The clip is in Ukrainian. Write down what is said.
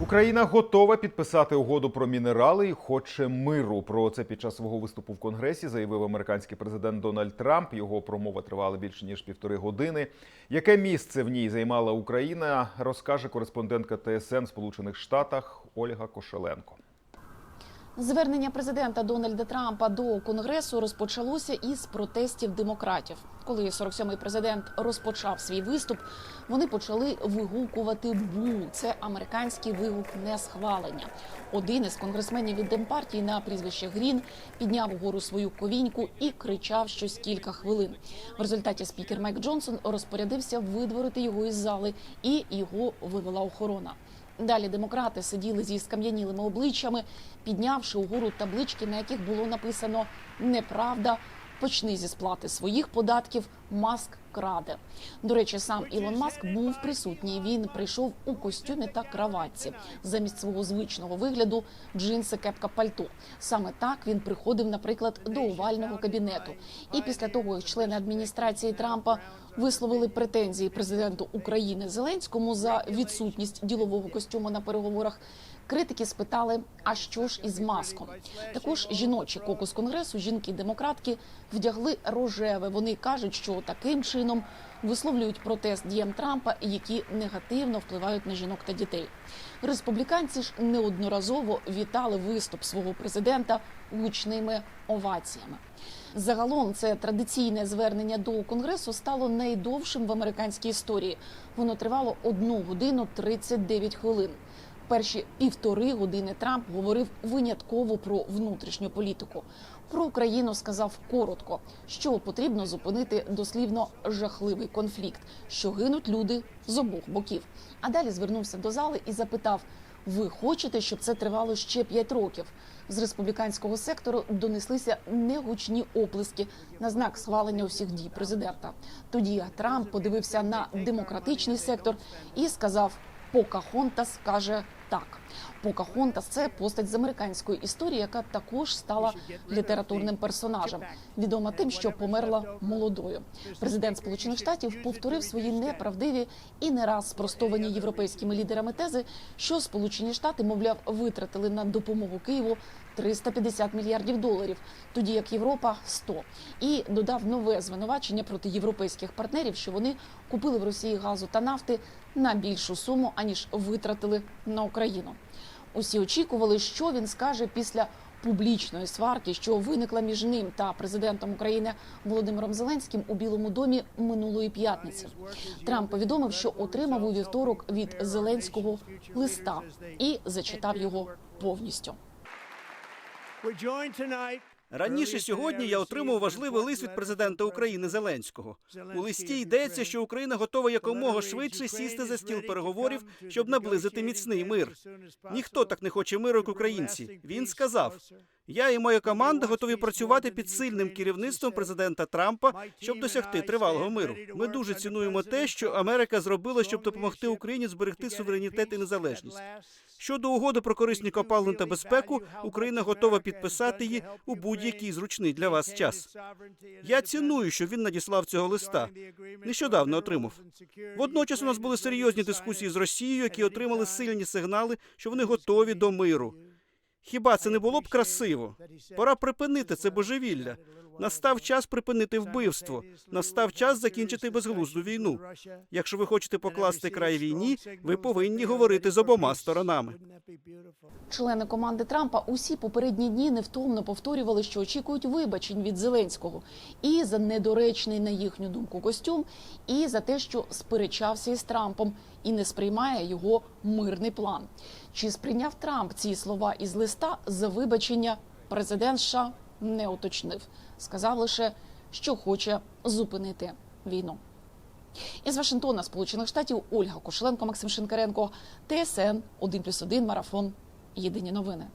Україна готова підписати угоду про мінерали і хоче миру. Про це під час свого виступу в конгресі заявив американський президент Дональд Трамп. Його промова тривала більше ніж півтори години. Яке місце в ній займала Україна, розкаже кореспондентка ТСН в Сполучених Штатах Ольга Кошеленко. Звернення президента Дональда Трампа до конгресу розпочалося із протестів демократів. Коли 47-й президент розпочав свій виступ, вони почали вигукувати бу. Це американський вигук несхвалення. Один із конгресменів від демпартії на прізвище Грін підняв угору свою ковіньку і кричав щось кілька хвилин. В результаті спікер Майк Джонсон розпорядився видворити його із зали, і його вивела охорона. Далі демократи сиділи зі скам'янілими обличчями, піднявши угору таблички, на яких було написано Неправда. Почни зі сплати своїх податків. Маск краде. До речі, сам Ілон Маск був присутній. Він прийшов у костюмі та краватці замість свого звичного вигляду джинси, кепка, пальто. Саме так він приходив, наприклад, до овального кабінету. І після того, як члени адміністрації Трампа висловили претензії президенту України Зеленському за відсутність ділового костюму на переговорах. Критики спитали, а що ж із маском? Також жіночий кокус конгресу, жінки-демократки вдягли рожеве. Вони кажуть, що таким чином висловлюють протест діям Трампа, які негативно впливають на жінок та дітей. Республіканці ж неодноразово вітали виступ свого президента гучними оваціями. Загалом це традиційне звернення до конгресу стало найдовшим в американській історії. Воно тривало 1 годину 39 хвилин. Перші півтори години Трамп говорив винятково про внутрішню політику. Про Україну сказав коротко, що потрібно зупинити дослівно жахливий конфлікт, що гинуть люди з обох боків. А далі звернувся до зали і запитав: Ви хочете, щоб це тривало ще п'ять років? З республіканського сектору донеслися негучні оплески на знак схвалення усіх дій президента. Тоді Трамп подивився на демократичний сектор і сказав: Покахонтас каже так. Покахонтас це постать з американської історії, яка також стала літературним персонажем, відома тим, що померла молодою. Президент Сполучених Штатів повторив свої неправдиві і не раз спростовані європейськими лідерами тези, що Сполучені Штати, мовляв, витратили на допомогу Києву 350 мільярдів доларів, тоді як Європа 100. і додав нове звинувачення проти європейських партнерів, що вони купили в Росії газу та нафти на більшу суму аніж витратили на Україну. Усі очікували, що він скаже після публічної сварки, що виникла між ним та президентом України Володимиром Зеленським у Білому домі минулої п'ятниці. Трамп повідомив, що отримав у вівторок від Зеленського листа і зачитав його повністю. Раніше сьогодні я отримав важливий лист від президента України Зеленського. У листі йдеться, що Україна готова якомога швидше сісти за стіл переговорів, щоб наблизити міцний мир. Ніхто так не хоче миру, як українці. Він сказав: я і моя команда готові працювати під сильним керівництвом президента Трампа, щоб досягти тривалого миру. Ми дуже цінуємо те, що Америка зробила, щоб допомогти Україні зберегти суверенітет і незалежність. Щодо угоди про корисні копалини та безпеку, Україна готова підписати її у будь-який зручний для вас час. Я ціную, що він надіслав цього листа. Нещодавно отримав. Водночас у нас були серйозні дискусії з Росією, які отримали сильні сигнали, що вони готові до миру. Хіба це не було б красиво? Пора припинити це божевілля. Настав час припинити вбивство. Настав час закінчити безглузду війну. Якщо ви хочете покласти край війні, ви повинні говорити з обома сторонами. Члени команди Трампа усі попередні дні невтомно повторювали, що очікують вибачень від Зеленського і за недоречний на їхню думку костюм, і за те, що сперечався із Трампом і не сприймає його мирний план. Чи сприйняв Трамп ці слова із листа за вибачення? Президент США не уточнив, сказав лише, що хоче зупинити війну. Із Вашингтона, Сполучених Штатів, Ольга Кошеленко, Максим Шинкаренко, ТСН 1+,1, Марафон. Єдині новини.